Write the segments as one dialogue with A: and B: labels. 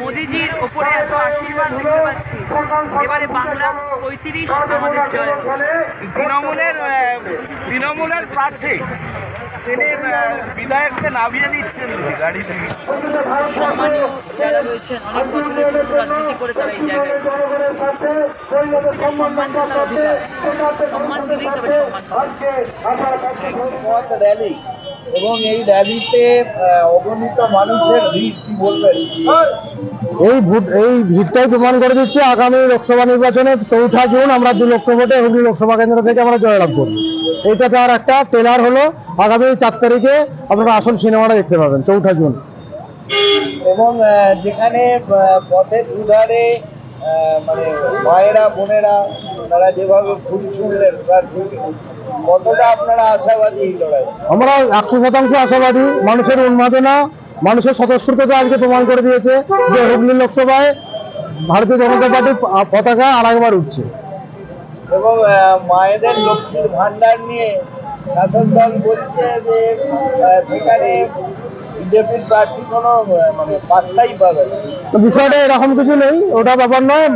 A: মোদিজির ওপরে এত আশীর্বাদ দেখতে পাচ্ছি। এবারে বাংলা পঁয়ত্রিশ আমাদের জয়।
B: তৃণমূলের তৃণমূলের প্রার্থী তিনি বিধায়ককে নামিয়ে দিচ্ছেন গাড়ি থেকে
A: সম্মানীয় যারা রয়েছেন অনেক বছরের রাজনীতি করে তারা এই জায়গায় সম্মান
B: এবং এই র্যালিতে অগণিত মানুষের ভিড় কি বলবেন?
C: এই ভোট এই ভিড়টাই প্রমাণ করে দিচ্ছে আগামী লোকসভা নির্বাচনে চৌঠা জুন আমরা দু লক্ষ ভোটে হুগলি লোকসভা কেন্দ্র থেকে আমরা জয়লাভ করব। এইটা তার একটা ট্রেলার হলো আগামী চার তারিখে আপনারা আসল সিনেমাটা দেখতে পাবেন চৌঠা জুন।
B: এবং যেখানে পথের দুধারে মানে মায়েরা বোনেরা তারা যেভাবে ফুল ছুঁড়লেন কতটা আপনারা আশাবাদী
C: আমরা একশো শতাংশ আশাবাদী। মানুষের উন্মাদনা মানুষের স্বতঃস্ফূর্ততা আজকে প্রমাণ করে দিয়েছে যে হুগলি লোকসভায় ভারতীয় জনতা পার্টির পতাকা আর একবার উঠছে।
B: এবং মায়েদের লক্ষ্মীর ভান্ডার নিয়ে শাসক দল বলছে যে সেখানে মানে
C: বিষয়টা এরকম কিছু নেই ওটা ব্যাপার নয়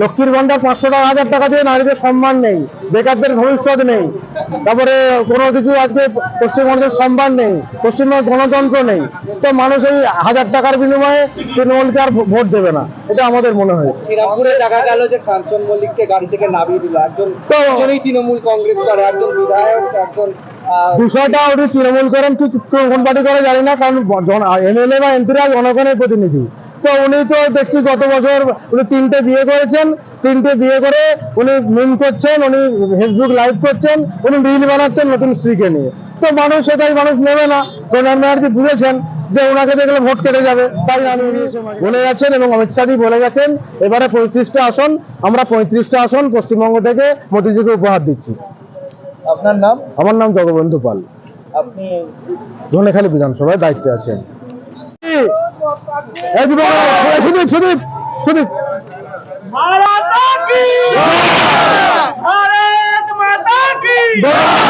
C: লক্ষ্মীর ভান্ডার পাঁচশো টাকা হাজার টাকা দিয়ে নারীদের সম্মান নেই বেকারদের ভবিষ্যৎ নেই তারপরে কোনো কিছু আজকে পশ্চিমবঙ্গের সম্মান নেই পশ্চিমবঙ্গের গণতন্ত্র নেই তো মানুষ এই হাজার টাকার বিনিময়ে তৃণমূলকে আর ভোট দেবে না এটা আমাদের মনে হয়।
B: শ্রীরামপুরে দেখা গেল যে কাঞ্চন মল্লিককে গাড়ি থেকে নামিয়ে দিল একজন
C: তো
B: তৃণমূল কংগ্রেস করে একজন বিধায়ক একজন
C: বিষয়টা ওটি তৃণমূল করেন কি, কোন পার্টি করে জানি না, কারণ এমএলএ বা এমপিরা জনগণের প্রতিনিধি। তো উনি তো দেখছি গত বছর উনি তিনটে বিয়ে করেছেন, তিনটে বিয়ে করে উনি মিম করছেন, উনি ফেসবুক লাইভ করছেন, উনি রিল বানাচ্ছেন নতুন স্ত্রীকে নিয়ে। তো মানুষ সেটাই, মানুষ নেবে না। প্রণব ব্যানার্জি বুঝেছেন যে ওনাকে দেখলে ভোট কেটে যাবে। তাই নামিয়ে দিয়েছে বলে গেছেন এবং অমিত শাহজি বলে গেছেন, এবারে পঁয়ত্রিশটা আসন, আমরা পঁয়ত্রিশটা আসন পশ্চিমবঙ্গ থেকে মোদিজিকে উপহার দিচ্ছি।
B: আপনার নাম?
C: আমার নাম জগবন্ধু পাল।
B: আপনি
C: ধনেখালী বিধানসভায় দায়িত্বে আছেন। দিবো, সুদীপ সুদীপ মাতা কাজ